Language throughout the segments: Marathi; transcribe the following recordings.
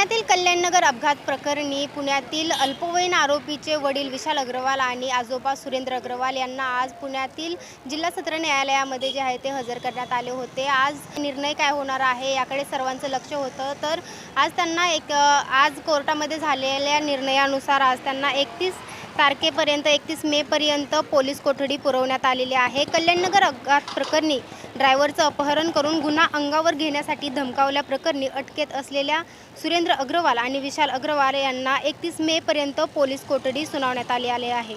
पुण्यातील कल्याणनगर अपघात प्रकरणी पुण्यातील अल्पवयीन आरोपीचे वडील विशाल अग्रवाल आणि आजोबा सुरेंद्र अग्रवाल यांना आज पुण्यातील जिल्हा सत्र न्यायालयामध्ये जे आहे ते हजर करण्यात आले होते. आज निर्णय काय होणार आहे याकडे सर्वांचं लक्ष होतं. तर आज त्यांना एक आज कोर्टामध्ये झालेल्या निर्णयानुसार आज त्यांना एकतीस तारखेपर्यंत एकतीस मेपर्यंत पोलीस कोठडी पुरवण्यात आलेली आहे. कल्याणनगर अपघात प्रकरणी ड्रायव्हरचं अपहरण करून गुन्हा अंगावर घेण्यासाठी धमकावल्याप्रकरणी अटकेत असलेल्या सुरेंद्र अग्रवाल आणि विशाल अग्रवाल यांना एकतीस मेपर्यंत पोलीस कोठडी सुनावण्यात आली आले आहे.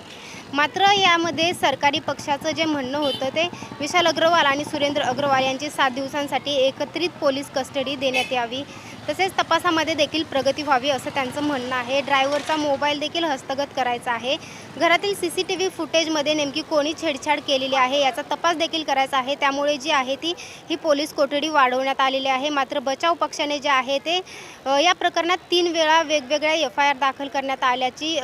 मात्र यामध्ये सरकारी पक्षाचं जे म्हणणं होतं ते विशाल अग्रवाल आणि सुरेंद्र अग्रवाल यांची सात दिवसांसाठी एकत्रित पोलीस कस्टडी देण्यात यावी. तसेच तपासामध्ये देखील प्रगती व्हावी असं त्यांचं म्हणणं आहे. ड्रायव्हरचा मोबाईल देखील हस्तगत करायचा आहे. घरातील सी सी टी व्ही फुटेजमध्ये नेमकी कोणी छेडछाड केलेली आहे याचा तपास देखील करायचा आहे. त्यामुळे जी आहे ती ही पोलीस कोठडी वाढवण्यात आलेली आहे. मात्र बचाव पक्षाने जे आहे ते या प्रकरणात तीन वेळा वेगवेगळ्या एफ आय आर दाखल करण्यात आल्याची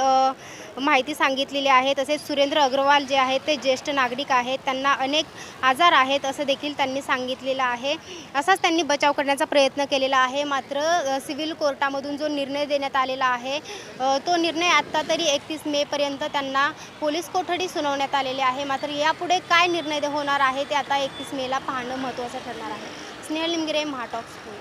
माहिती सांगितलेली आहे. तसेच सुरेंद्र अग्रवाल जे आहेत ते ज्येष्ठ नागरिक आहेत. त्यांना अनेक आजार आहेत असं देखील त्यांनी सांगितलेलं आहे. असाच त्यांनी बचाव करण्याचा प्रयत्न केलेला आहे. मात्र मात्र सिव्हिल कोर्टामधून जो निर्णय देण्यात आलेला आहे तो निर्णय आत्ता तरी एकतीस मेपर्यंत त्यांना पोलीस कोठडी सुनावण्यात आलेली आहे. मात्र यापुढे काय निर्णय होणार आहे ते आता एकतीस मेला पाहणं महत्त्वाचं ठरणार आहे. स्नेहल निमगिरे महाटॉक स्कूल